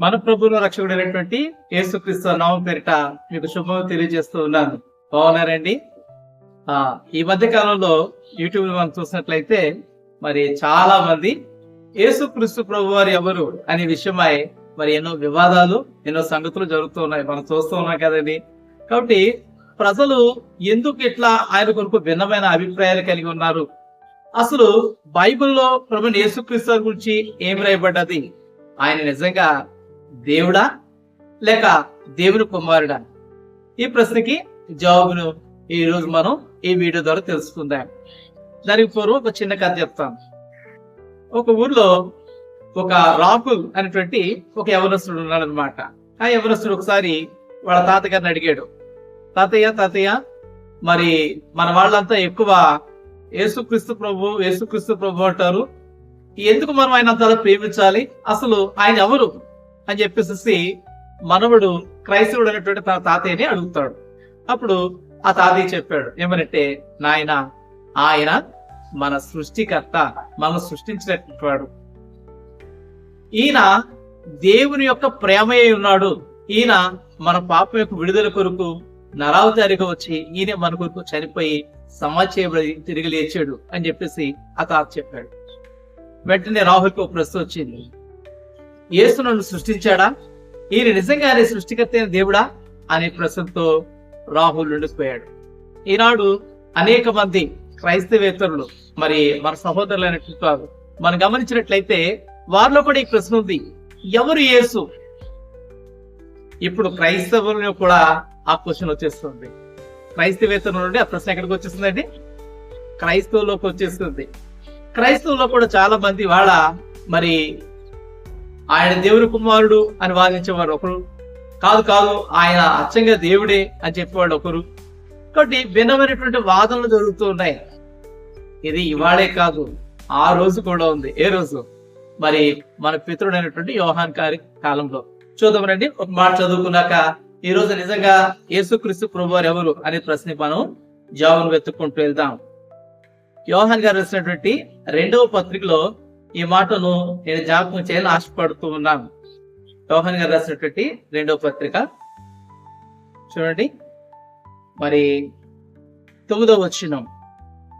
మన ప్రభువుల రక్షకుడైనటువంటి యేసుక్రీస్తు నామం పేరిట మీకు శుభం తెలియజేస్తూ ఉన్నాను. బాగున్నారండి? ఆ ఈ మధ్య కాలంలో యూట్యూబ్ మనం చూసినట్లయితే మరి చాలా మంది యేసుక్రీస్తు ప్రభు వారు ఎవరు అనే విషయమై మరి ఎన్నో వివాదాలు ఎన్నో సంగతులు జరుగుతూ ఉన్నాయి. మనం చూస్తూ ఉన్నాం కదండి. కాబట్టి ప్రజలు ఎందుకు ఇట్లా ఆయన కొరకు భిన్నమైన అభిప్రాయాలు కలిగి ఉన్నారు? అసలు బైబిల్లో ప్రభు యేసుక్రీస్తు గురించి ఏం రాయబడ్డది? ఆయన నిజంగా దేవుడా లేక దేవుని కుమారుడా? ఈ ప్రశ్నకి జవాబును ఈ రోజు మనం ఈ వీడియో ద్వారా తెలుసుకుందాం. దానికి పూర్వం ఒక చిన్న కథ చెప్తాను ఒక ఊర్లో ఒక రాకుల్ అనేటువంటి ఒక యవనస్తుడు ఉన్నాడనమాట ఆ యవనస్తుడు ఒకసారి వాళ్ళ తాతగారిని అడిగాడు తాతయ్య తాతయ్య మరి మన వాళ్ళంతా ఎక్కువ యేసుక్రీస్తు ప్రభు యేసుక్రీస్తు ప్రభు అంటారు. ఎందుకు మనం ఆయన అంతలా ప్రేమించాలి? అసలు ఆయన ఎవరు? అని చెప్పేసి మనవడు క్రైస్తవుడు అనేటువంటి తన తాతయ్యని అడుగుతాడు. అప్పుడు ఆ తాతయ్య చెప్పాడు ఏమనంటే నాయన ఆయన మన సృష్టికర్త మనం సృష్టించినటువంటి వాడు. ఈయన దేవుని యొక్క ప్రేమయ్య ఉన్నాడు. ఈయన మన పాప యొక్క విడుదల కొరకు నరావతారిగా వచ్చి ఈయన మన కొరకు చనిపోయి సమాజ్ తిరిగి లేచాడు అని చెప్పేసి ఆ తాత చెప్పాడు. వెంటనే రాహుల్కి ఒక ప్రశ్న వచ్చింది. యేసు నన్ను సృష్టించాడా? ఈయన నిజంగానే సృష్టికర్త అయిన దేవుడా? అనే ప్రశ్నతో రాహుల్ ఉండిపోయాడు ఈనాడు అనేక మంది క్రైస్తవేతరులు మరి మన సహోదరులు అనేటువంటి వారు మనం గమనించినట్లయితే వారిలో కూడా ఈ ప్రశ్న ఉంది. ఎవరు యేసు? ఇప్పుడు క్రైస్తవులను కూడా ఆ క్వశ్చన్ వచ్చేస్తుంది. క్రైస్తవేతరుల నుండి ఆ ప్రశ్న ఎక్కడికి వచ్చేస్తుందండి? క్రైస్తవులోకి వచ్చేస్తుంది. క్రైస్తవుల్లో కూడా చాలా మంది వాళ్ళ మరి ఆయన దేవుని కుమారుడు అని వాదించేవారు ఒకరు. కాదు కాదు ఆయన అచ్చంగా దేవుడే అని చెప్పేవాడు ఒకరు. కాబట్టి భిన్నమైనటువంటి వాదనలు జరుగుతూ ఉన్నాయి. ఇది ఇవాళే కాదు ఆ రోజు కూడా ఉంది. ఏ రోజు? మరి మన పితృడైనటువంటి యోహాన్ గారి కాలంలో. చూద్దామండి ఒక మాట చదువుకున్నాక ఈ రోజు నిజంగా యేసుక్రీస్తు ప్రభువారు ఎవరు అనే ప్రశ్న మనం జవాబును వెతుక్కుంటూ వెళ్దాం. యోహాన్ గారు రాసినటువంటి రెండవ పత్రికలో ఈ మాటను నేను జ్ఞాపకం చేయాలని ఆశపడుతూ ఉన్నాను. యోహన్ గారు రాసినటువంటి రెండవ పత్రిక. చూడండి. మరి తొమ్మిదో వచ్చినం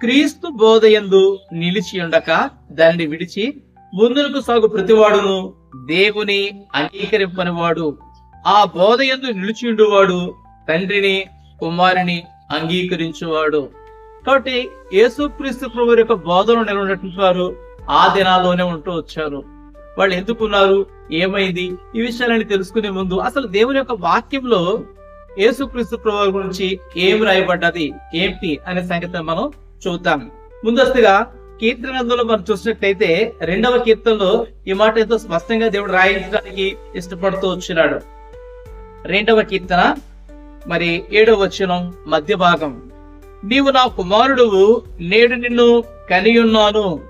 క్రీస్తు బోధయందు నిలిచి ఉండక దానిని విడిచి ముందుకు సాగు ప్రతివాడును దేవుని అంగీకరింపనివాడు. ఆ బోధయందు నిలిచి ఉండువాడు తండ్రిని కుమారుని అంగీకరించువాడు. కాబట్టి యేసుక్రీస్తు ప్రభు యొక్క బోధన నిలబడినటువంటి వారు ఆ దినాల్లోనే ఉంటూ వచ్చారు. వాళ్ళు ఎందుకున్నారు? ఏమైంది? ఈ విషయాలని తెలుసుకునే ముందు అసలు దేవుని యొక్క వాక్యంలో యేసుక్రీస్తు ప్రభు గురించి ఏం రాయబడ్డది? ఏంటి? అనే సంగతి మనం చూద్దాం. ముందస్తుగా కీర్తన గ్రంథంలో మనం చూసినట్లయితే రెండవ కీర్తనలో ఈ మాట ఎంతో స్పష్టంగా దేవుడు రాయించడానికి ఇష్టపడుతూ వచ్చినాడు. రెండవ కీర్తన మరి ఏడవ వచనం మధ్య భాగం నీవు నా కుమారుడు నేడు నిన్ను కనియున్నాను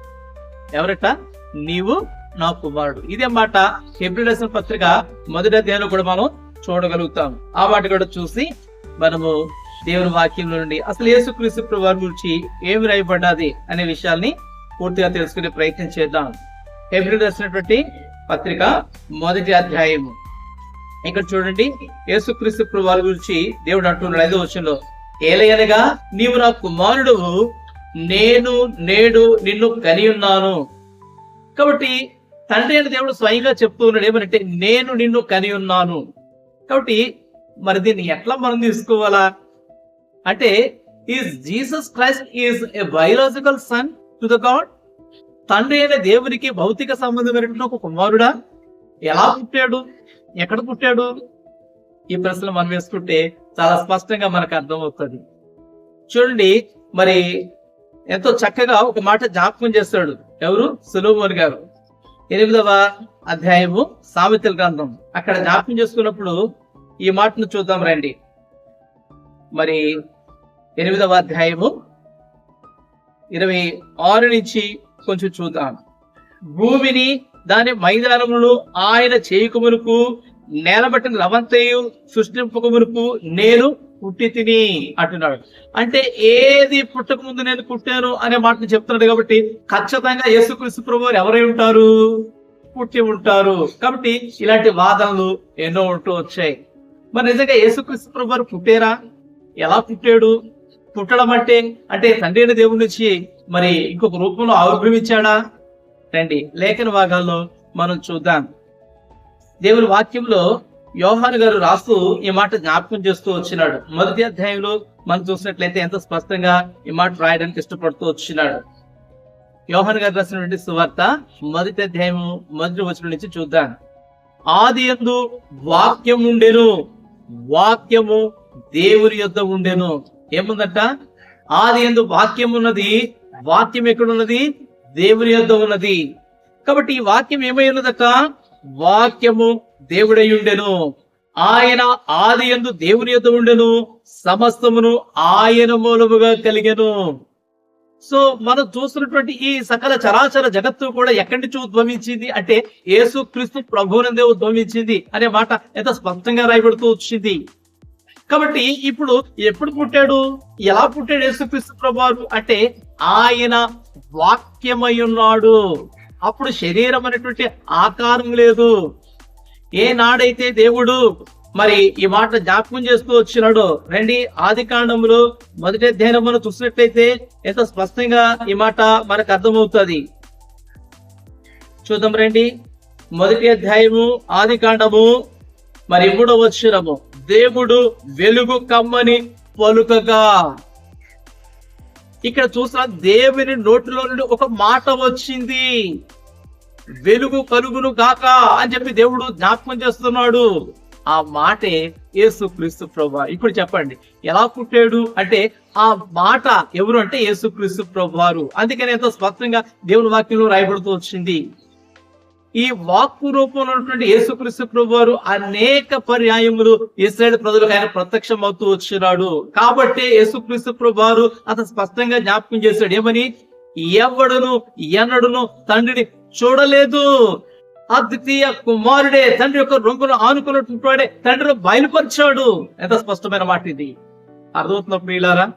ఎవరట? నీవు నా కుమారుడు. ఇదే మాట హెబ్రి పత్రిక మొదటి అధ్యాయంలో కూడా మనం చూడగలుగుతాం. ఆ మాట కూడా చూసి మనము దేవుని వాక్యంలో నుండి అసలు యేసుక్రీస్తు ప్రభు వారి గురించి ఏమి రాయబడ్డది అనే విషయాల్ని పూర్తిగా తెలుసుకునే ప్రయత్నం చేద్దాం. హెబ్రి రాసినటువంటి పత్రిక మొదటి అధ్యాయము. ఇక్కడ చూడండి యేసుక్రీస్తు ప్రభు వారి గురించి దేవుడు అంటున్నాడు ఐదో వచ్చంలో ఏలయనగా నీవు నా కుమారుడు నేను నేడు నిన్ను కని ఉన్నాను. కాబట్టి తండ్రి అయిన దేవుడు స్వయంగా చెప్తూ ఉన్నాడు ఏమనంటే నేను నిన్ను కని ఉన్నాను. కాబట్టి మరి దీన్ని ఎట్లా మనం తీసుకోవాలా? అంటే is Jesus Christ is a biological son to the God తండ్రి అయిన దేవునికి భౌతిక సంబంధమైనటువంటి ఒక కుమారుడా? ఎలా పుట్టాడు? ఎక్కడ పుట్టాడు? ఈ ప్రశ్నలు మనం వేసుకుంటే చాలా స్పష్టంగా మనకు అర్థమవుతుంది. చూడండి మరి ఎంతో చక్కగా ఒక మాట జ్ఞాపకం చేస్తాడు. ఎవరు? సులోమోన్ గారు. ఎనిమిదవ అధ్యాయము సామెతల గ్రంథం. అక్కడ జ్ఞాపకం చేసుకున్నప్పుడు ఈ మాటను చూద్దాం రండి. మరి ఎనిమిదవ అధ్యాయము ఇరవై ఆరు నుంచి కొంచెం చూద్దాం. భూమిని దాని మైదానములు ఆయన చేయకమునకు నేలబట్టిన లవంతయు సృష్టింపకమునకు నేను పుట్టి తిని అంటున్నాడు. అంటే ఏది పుట్టక ముందు నేను పుట్టాను అనే మాటను చెప్తున్నాడు కాబట్టి ఖచ్చితంగా యేసుక్రీస్తు ప్రభు ఎవరై ఉంటారు? పుట్టి ఉంటారు. కాబట్టి ఇలాంటి వాదనలు ఎన్నో ఉంటూ వచ్చాయి. మరి నిజంగా యేసుక్రీస్తు ప్రభు పుట్టారా? ఎలా పుట్టాడు? పుట్టడం అంటే అంటే తండ్రి అయిన దేవుడి నుంచి మరి ఇంకొక రూపంలో ఆవిర్భవించాడా? రండి లేఖన భాగాల్లో మనం చూద్దాం. దేవుని వాక్యంలో యోహాను గారు రాస్తూ ఈ మాట జ్ఞాపకం చేస్తూ వచ్చినాడు. మొదటి అధ్యాయంలో మనం చూసినట్లయితే ఎంత స్పష్టంగా ఈ మాట రాయడానికి ఇష్టపడుతూ వచ్చినాడు. యోహన్ గారు రాసినటువంటి సువార్త మొదటి అధ్యాయము మొదటి వచనం నుంచి చూద్దాం. ఆది ఎందు వాక్యం ఉండెను వాక్యము దేవుని యొద్ద ఉండెను. ఏముందట? ఆది ఎందు వాక్యం ఉన్నది వాక్యం ఎక్కడున్నది దేవుని యొద్ద ఉన్నది. కాబట్టి ఈ వాక్యం ఏమై ఉన్నదట? వాక్యము దేవుడై ఉండెను ఆయన ఆది ఎందు దేవుని యొక్క ఉండెను. సమస్తమును ఆయన మూలముగా కలిగెను. సో మనం చూస్తున్నటువంటి ఈ సకల చరాచర జగత్తు కూడా ఎక్కడి నుంచి ఉద్భవించింది? అంటే యేసు క్రీస్తు ప్రభువునందే ఉద్భవించింది అనే మాట ఎంత స్పష్టంగా రాయబడుతూ వచ్చింది. కాబట్టి ఇప్పుడు ఎప్పుడు పుట్టాడు? ఎలా పుట్టాడు యేసుక్రీస్తు ప్రభువారు? అంటే ఆయన వాక్యమై ఉన్నాడు. అప్పుడు శరీరం అనేటువంటి ఆకారం లేదు. ఏ నాడైతే దేవుడు మరి ఈ మాట జ్ఞాపకం చేస్తూ వచ్చినాడో రండి ఆది కాండంలో మొదటి అధ్యయనం మనం చూసినట్లయితే ఎంత స్పష్టంగా ఈ మాట మనకు అర్థమవుతుంది. చూద్దాం రండి. మొదటి అధ్యాయము ఆది కాండము మరి మూడవ వచ్చినము దేవుడు వెలుగు కమ్మని పలుకగా. ఇక్కడ చూసిన దేవుని నోటిలో నుండి ఒక మాట వచ్చింది. వెలుగు కలుగును గాక అని చెప్పి దేవుడు జ్ఞాపకం చేస్తున్నాడు. ఆ మాటే యేసు క్రీస్తు ప్రభా. ఇప్పుడు చెప్పండి ఎలా పుట్టాడు? అంటే ఆ మాట ఎవరు అంటే యేసు క్రీస్తు ప్రభువారు. అందుకని ఎంతో స్పష్టంగా దేవుని వాక్యంలో రాయబడుతూ వచ్చింది. ఈ వాక్కు రూపంలో ఉన్నటువంటి యేసుక్రీస్తు ప్రభు వారు అనేక పర్యాయములు ఇస్రాయేల్ ప్రజలకు ఆయన ప్రత్యక్షం అవుతూ వచ్చినాడు. కాబట్టి యేసుక్రీస్తు ప్రభు వారు అతను స్పష్టంగా జ్ఞాపకం చేశాడు. ఏమని? ఎవడును? ఎన్నడును? తండ్రిని చూడలేదు. అద్వితీయ కుమారుడే తండ్రి యొక్క రొంగును ఆనుకున్నటువంటి తండ్రి తండ్రిని బయలుపరిచాడు. ఎంత స్పష్టమైన మాట ఇది. అర్థమవుతున్న ప్రియులారా?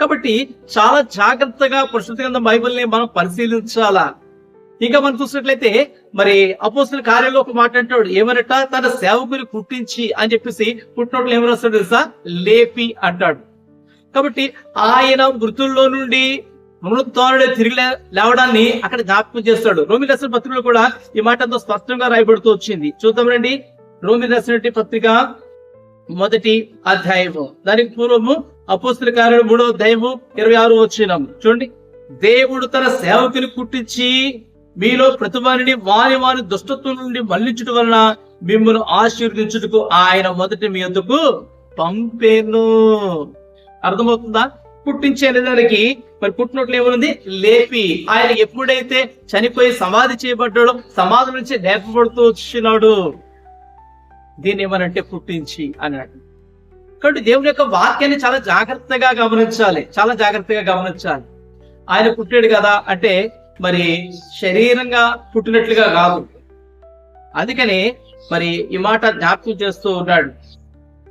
కాబట్టి చాలా జాగ్రత్తగా పరిశుద్ధ గ్రంథం బైబిల్ని మనం పరిశీలించాలా? ఇంకా మనం చూసినట్లయితే మరి అపోసిన కార్యంలో ఒక మాట అంటాడు. ఏమనట? తన సేవకుని పుట్టించి అని చెప్పేసి పుట్టినట్లు ఏమని రాస్తాడు తెలుసా? లేపి అంటాడు. కాబట్టి ఆయన మృతుల్లో నుండి మృతారుడే తిరిగి లేవడాన్ని అక్కడ జ్ఞాపకం చేస్తాడు. రోమి రాసిన పత్రికలో కూడా ఈ మాట అంత స్పష్టంగా రాయబడుతూ వచ్చింది. చూద్దాం రండి. రోమి రాసినటువంటి పత్రిక మొదటి అధ్యాయము. దానికి పూర్వము అపోస్తుల కార్యుడు మూడో అధ్యాయము ఇరవై ఆరు వచ్చినాం చూడండి. దేవుడు తన సేవకుని పుట్టించి మీలో ప్రతివారిని వారి వారి దుష్టత్వం నుండి మళ్ళించుట వలన మిమ్మల్ని ఆశీర్వదించుటకు ఆయన మొదటి మీ ఎందుకు పంపేను. అర్థమవుతుందా? పుట్టించే దానికి మరి పుట్టినట్లు ఏముంది? లేపి. ఆయన ఎప్పుడైతే చనిపోయి సమాధి చేయబడ్డాడో సమాధి నుంచి లేపబడుతూ వచ్చినాడు. దీన్ని ఏమనంటే పుట్టించి అన్నాడు. కాబట్టి దేవుని యొక్క వాక్యాన్ని చాలా జాగ్రత్తగా గమనించాలి. చాలా జాగ్రత్తగా గమనించాలి. ఆయన పుట్టాడు కదా అంటే మరి శరీరంగా పుట్టినట్లుగా కాదు. అందుకని మరి ఈ మాట జ్ఞాపకం చేస్తూ ఉన్నాడు.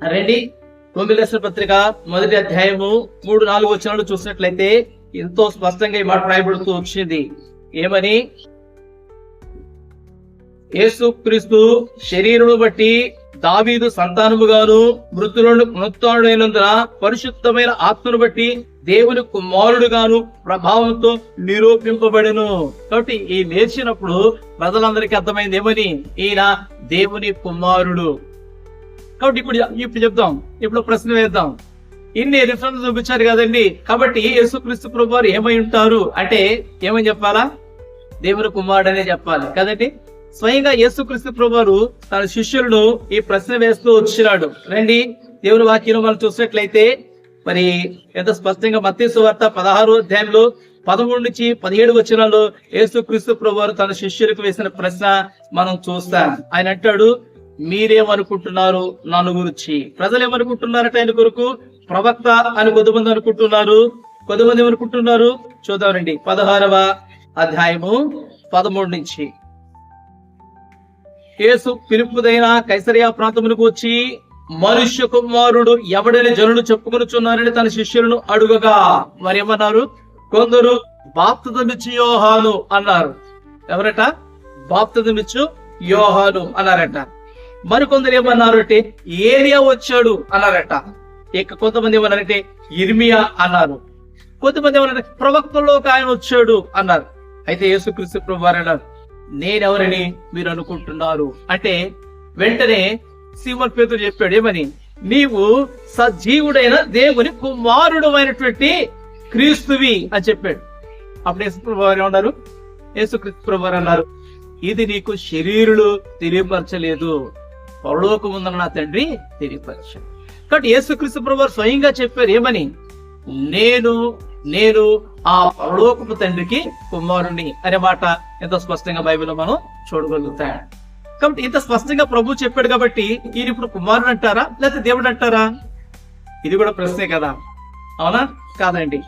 రండి. రోమిలేశ్వర పత్రిక మొదటి అధ్యాయము మూడు నాలుగు వచ్చినాలు చూసినట్లయితే ఎంతో స్పష్టంగా ఈ మాట రాయబడుతూ వచ్చింది. ఏమని? యేసు క్రీస్తు శరీరము బట్టి దావీదు సంతానముగాను మృతులను పునరుత్డైనందున పరిశుద్ధమైన ఆత్మను బట్టి దేవుని కుమారుడుగాను ప్రభావంతో నిరూపింపబడెను. కాబట్టి ఈ నేర్చినప్పుడు ప్రజలందరికీ అర్థమైంది ఏమని? ఈయన దేవుని కుమారుడు. కాబట్టి ఇప్పుడు ఇప్పుడు చెప్దాం. ఇప్పుడు ప్రశ్న వేద్దాం. ఇన్ని రిఫరెన్స్ చూపించారు కదండి. కాబట్టి యేసుక్రీస్తు ప్రభువారు ఏమై ఉంటారు? అంటే ఏమని చెప్పాలా? దేవుని కుమారుడు అనే చెప్పాలి. కదండి? స్వయంగా యేసుక్రీస్తు ప్రభువారు తన శిష్యులను ఈ ప్రశ్న వేస్తూ వచ్చినాడు. రండి దేవుని వాక్యం మనం చూసినట్లయితే మరి ఎంత స్పష్టంగా మత్స్సు వార్త పదహారు అధ్యాయంలో పదమూడు నుంచి పదిహేడు వచనాల్లో యేసుక్రీస్తు ప్రభు వారు తన శిష్యులకు వేసిన ప్రశ్న మనం చూస్తాం. ఆయన అంటాడు మీరేమనుకుంటున్నారు నన్ను గురించి. ప్రజలు ఏమనుకుంటున్నారట ఆయన కొరకు? ప్రవక్త అని కొద్దిమంది అనుకుంటున్నారు. కొద్దిమంది ఏమనుకుంటున్నారు? చూద్దామండి పదహారవ అధ్యాయము పదమూడు నుంచి. యేసు పిలుపుదైన కైసరియా ప్రాంతమునకు వచ్చి మనుష్య కుమారుడు ఎవడని జనులు చెప్పుకొనుచున్నారని తన శిష్యులను అడుగగా. మరి ఏమన్నారు కొందరు బాప్తమిచ్చు యోహాను అన్నారు. ఎవరట? బాప్తమిచ్చు యోహాను అన్నారట. మరికొందరు ఏమన్నారు అంటే వచ్చాడు అన్నారట. ఇక కొంతమంది ఏమన్నారంటే ఇర్మియా అన్నారు. కొంతమంది ఏమన్నారంటే ప్రవక్తల్లో ఒక ఆయన వచ్చాడు అన్నారు. అయితే యేసుక్రీస్తు ప్రభు వారు అన్నారు నేనెవరని మీరు అనుకుంటున్నారు? అంటే వెంటనే సీమన్ పేతుడు చెప్పాడు ఏమని? నీవు సజీవుడైన దేవుని కుమారుడు అయినటువంటి క్రీస్తువి అని చెప్పాడు. అప్పుడు యేసుప్రభు వారు ఏమన్నారు? యేసుక్రీస్తు ప్రభు అన్నారు ఇది నీకు శరీరులు తెలియపరచలేదు. పరలోకముందన్న నా తండ్రి తెలియపరచాడు. కాబట్టి యేసుక్రీస్తు ప్రభు స్వయంగా చెప్పారు ఏమని? నేను నేను ఆ పరలోకపు తండ్రికి కుమారుణ్ణి. అనే మాట ఎంత స్పష్టంగా బైబిల్లో మనం చూడగలుగుతాం. కాబట్టి ఇంత స్పష్టంగా ప్రభు చెప్పాడు కాబట్టి ఈయన ఇప్పుడు కుమారుడు అంటారా లేకపోతే దేవుడు అంటారా? ఇది కూడా ప్రశ్నే కదా. అవునా? కాదండి.